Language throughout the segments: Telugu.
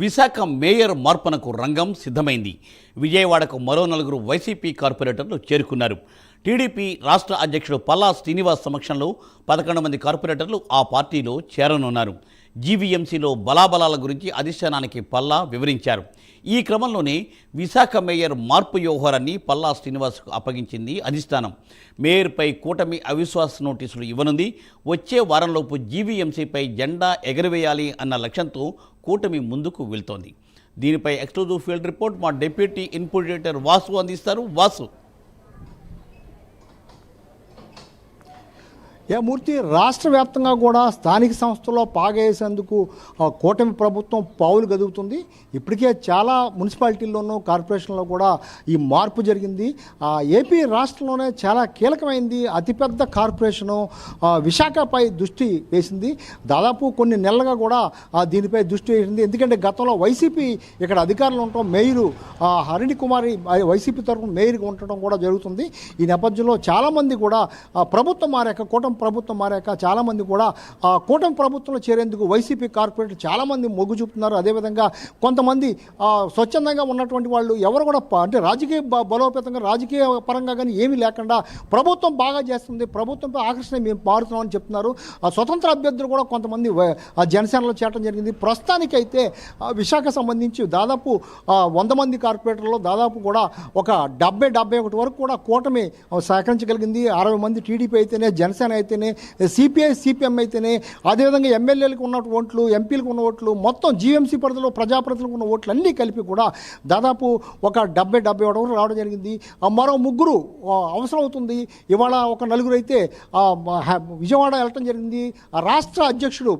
విశాఖ మేయర్ మార్పునకు రంగం సిద్ధమైంది. విజయవాడకు మరో నలుగురు వైసీపీ కార్పొరేటర్లు చేరుకున్నారు. టీడీపీ రాష్ట్ర అధ్యక్షుడు పల్లా శ్రీనివాస్ సమక్షంలో పదకొండు మంది కార్పొరేటర్లు ఆ పార్టీలో చేరనున్నారు. జీవీఎంసీలో బలాబలాల గురించి అధిష్టానానికి పల్లా వివరించారు. ఈ క్రమంలోనే విశాఖ మేయర్ మార్పు వ్యవహారాన్ని పల్లా శ్రీనివాస్కు అప్పగించింది అధిష్టానం. మేయర్పై కూటమి అవిశ్వాస నోటీసులు ఇవ్వనుంది. వచ్చే వారంలోపు జీవీఎంసీపై జెండా ఎగరవేయాలి అన్న లక్ష్యంతో కూటమి ముందుకు వెళ్తోంది. దీనిపై ఎక్స్క్లూజివ్ ఫీల్డ్ రిపోర్ట్ మా డిప్యూటీ ఇన్పుట్ ఎడిటర్ వాసు అందిస్తారు. వాసు. మూర్తి రాష్ట్ర వ్యాప్తంగా కూడా స్థానిక సంస్థల్లో పాగేసేందుకు కూటమి ప్రభుత్వం పావులు గదుగుతుంది. ఇప్పటికే చాలా మున్సిపాలిటీల్లోనూ కార్పొరేషన్లో కూడా ఈ మార్పు జరిగింది. ఏపీ రాష్ట్రంలోనే చాలా కీలకమైంది. అతిపెద్ద కార్పొరేషను విశాఖపై దృష్టి వేసింది. దాదాపు కొన్ని నెలలుగా కూడా దీనిపై దృష్టి వేసింది. ఎందుకంటే గతంలో వైసీపీ ఇక్కడ అధికారులు ఉండటం మేయరు హరిణి కుమారి వైసీపీ తరఫున మేయర్గా ఉండటం కూడా జరుగుతుంది. ఈ నేపథ్యంలో చాలామంది కూడా ప్రభుత్వం మారాక కూటమి ప్రభుత్వం మారాక చాలామంది కూడా ఆ, కూటమి ప్రభుత్వంలో చేరేందుకు వైసీపీ కార్పొరేటర్ చాలామంది మొగ్గు చూపుతున్నారు. అదేవిధంగా కొంతమంది స్వచ్ఛందంగా ఉన్నటువంటి వాళ్ళు ఎవరు కూడా అంటే రాజకీయ బలోపేతంగా రాజకీయ పరంగా కానీ ఏమీ లేకుండా ప్రభుత్వం బాగా చేస్తుంది. ప్రభుత్వంపై ఆకర్షణ మేము మారుతున్నామని చెప్తున్నారు. స్వతంత్ర అభ్యర్థులు కూడా కొంతమంది ఆ జనసేనలో చేరడం జరిగింది. ప్రస్తుతానికైతే విశాఖ సంబంధించి దాదాపు వంద మంది కార్పొరేటర్లో దాదాపు కూడా ఒక డెబ్బై డెబ్బై ఒకటి వరకు కూడా కూటమి సహకరించగలిగింది. అరవై మంది టీడీపీ అయితేనే జనసేన అయితే అయితేనే సిపిఐ సిపిఎం అయితేనే అదేవిధంగా ఎమ్మెల్యేలకు ఉన్న ఓట్లు ఎంపీలకు ఉన్న ఓట్లు మొత్తం జీఎంసీ పరిధిలో ప్రజాప్రతినిధులకు ఉన్న ఓట్లు అన్నీ కలిపి కూడా దాదాపు ఒక డెబ్బై డెబ్బై ఒకటి వరకు రావడం జరిగింది. మరో ముగ్గురు అవసరం అవుతుంది. ఇవాళ ఒక నలుగురు అయితే విజయవాడ వెళ్ళటం జరిగింది. ఆ రాష్ట్ర అధ్యక్షుడు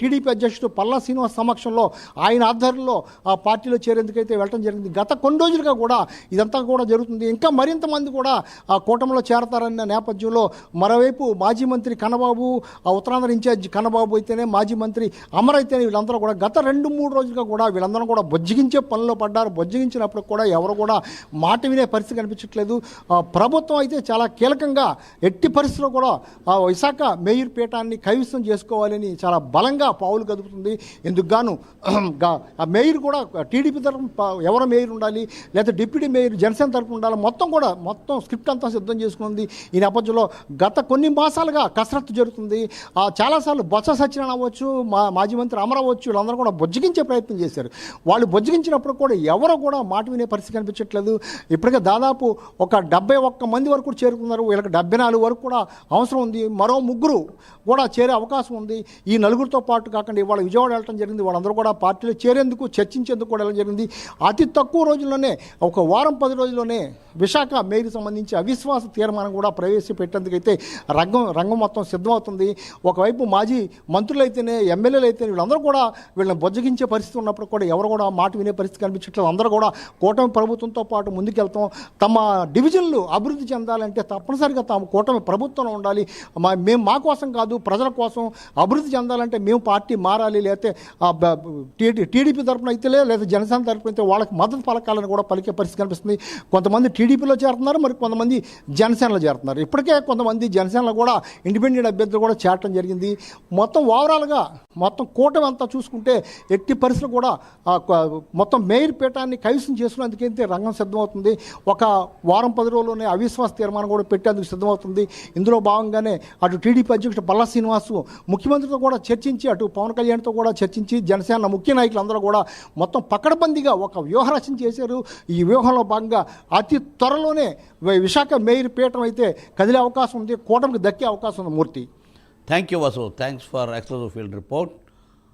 టీడీపీ అధ్యక్షుడు పల్లా శ్రీనివాస్ సమక్షంలో ఆయన ఆధ్వర్యంలో ఆ పార్టీలో చేరేందుకైతే వెళ్ళటం జరిగింది. గత కొన్ని రోజులుగా కూడా ఇదంతా కూడా జరుగుతుంది. ఇంకా మరింత మంది కూడా ఆ కూటమిలో చేరతారన్న నేపథ్యంలో మరోవైపు మాజీ మంత్రి కన్నబాబు ఆ ఉత్తరాంధ్ర ఇన్ఛార్జ్ కన్నబాబు అయితేనే మాజీ మంత్రి అమర్ అయితేనే వీళ్ళందరూ కూడా గత రెండు మూడు రోజులుగా కూడా వీళ్ళందరూ కూడా బొజ్జగించే పనిలో పడ్డారు. బొజ్జగించినప్పుడు కూడా ఎవరు కూడా మాట వినే పరిస్థితి కనిపించట్లేదు. ప్రభుత్వం అయితే చాలా కీలకంగా ఎట్టి పరిస్థితిలో కూడా విశాఖ మేయర్ పీఠాన్ని కైవిసం చేసుకోవాలని చాలా బలంగా పావులు కదుపుతుంది. ఎందుకుగాను ఆ మేయర్ కూడా టీడీపీ తరఫున ఎవరు మేయర్ ఉండాలి లేదా డిప్యూటీ మేయర్ జనసేన తరఫున ఉండాలి మొత్తం కూడా మొత్తం స్క్రిప్ట్ అంతా సిద్ధం చేసుకుంది. ఈ నేపథ్యంలో గత కొన్ని మాసాలుగా కసరత్తు జరుగుతుంది. ఆ, చాలాసార్లు బొత్స సత్యనారాయణ అవ్వచ్చు మా మాజీ మంత్రి అమర్ అవ్వచ్చు వీళ్ళందరూ కూడా బొజ్జగించే ప్రయత్నం చేశారు. వాళ్ళు బొజ్జగించినప్పుడు కూడా ఎవరు కూడా మాట వినే పరిస్థితి కనిపించట్లేదు. ఇప్పటికే దాదాపు ఒక డెబ్బై ఒక్క మంది వరకు కూడా చేరుకున్నారు. వీళ్ళకి డెబ్బై నాలుగు వరకు కూడా అవసరం ఉంది. మరో ముగ్గురు కూడా చేరే అవకాశం ఉంది. ఈ నలుగురితో పాటు కాకుండా ఇవాళ విజయవాడ వెళ్ళడం జరిగింది. వాళ్ళందరూ కూడా పార్టీలో చేరేందుకు చర్చించేందుకు కూడా వెళ్ళడం జరిగింది. అతి తక్కువ రోజుల్లోనే ఒక వారం పది రోజుల్లోనే విశాఖ మేయర్కి సంబంధించి అవిశ్వాస తీర్మానం కూడా ప్రవేశపెట్టేందుకైతే రంగం రంగం మొత్తం సిద్ధమవుతుంది. ఒకవైపు మాజీ మంత్రులు అయితేనే ఎమ్మెల్యేలు అయితే వీళ్ళందరూ కూడా వీళ్ళని బొజ్జగించే పరిస్థితి ఉన్నప్పుడు కూడా ఎవరు కూడా మాట వినే పరిస్థితి కనిపించట్లేదు. అందరూ కూడా కూటమి ప్రభుత్వంతో పాటు ముందుకెళ్తాం. తమ డివిజన్లు అభివృద్ధి చెందాలంటే తప్పనిసరిగా తాము కూటమి ప్రభుత్వంలో ఉండాలి. మా మేము మా కోసం కాదు ప్రజల కోసం అభివృద్ధి చెందాలంటే మేము పార్టీ మారాలి. లేకపోతే టీడీపీ తరఫున అయితే లేదా జనసేన తరపున అయితే వాళ్ళకి మద్దతు పలకాలని కూడా పలికే పరిస్థితి కనిపిస్తుంది. కొంతమంది టీడీపీలో చేరుతున్నారు మరి కొంతమంది జనసేనలో చేరుతున్నారు. ఇప్పటికే కొంతమంది జనసేనలో కూడా ఇండిపెండెంట్ అభ్యర్థులు కూడా చేరటం జరిగింది. మొత్తం ఓవరాల్గా మొత్తం కూటమి అంతా చూసుకుంటే ఎట్టి పరిస్థితులు కూడా మొత్తం మేయర్ పీఠాన్ని కైవసం చేసుకునేందుకైతే రంగం సిద్ధమవుతుంది. ఒక వారం పది రోజుల్లోనే అవిశ్వాస తీర్మానం కూడా పెట్టేందుకు సిద్ధమవుతుంది. ఇందులో భాగంగానే అటు టీడీపీ అధ్యక్షుడు పల్లా శ్రీనివాసు ముఖ్యమంత్రితో కూడా చర్చించి అటు పవన్ కళ్యాణ్తో కూడా చర్చించి జనసేన ముఖ్య నాయకులందరూ కూడా మొత్తం పకడబందీగా ఒక వ్యూహరచన చేశారు. ఈ వ్యూహంలో భాగంగా అతి త్వరలోనే విశాఖ మేయర్ పీఠం అయితే కదిలే అవకాశం ఉంది కూటమికి దక్కే అవకాశం ఉంది Murthy. Thank you Vasu thanks for exclusive field report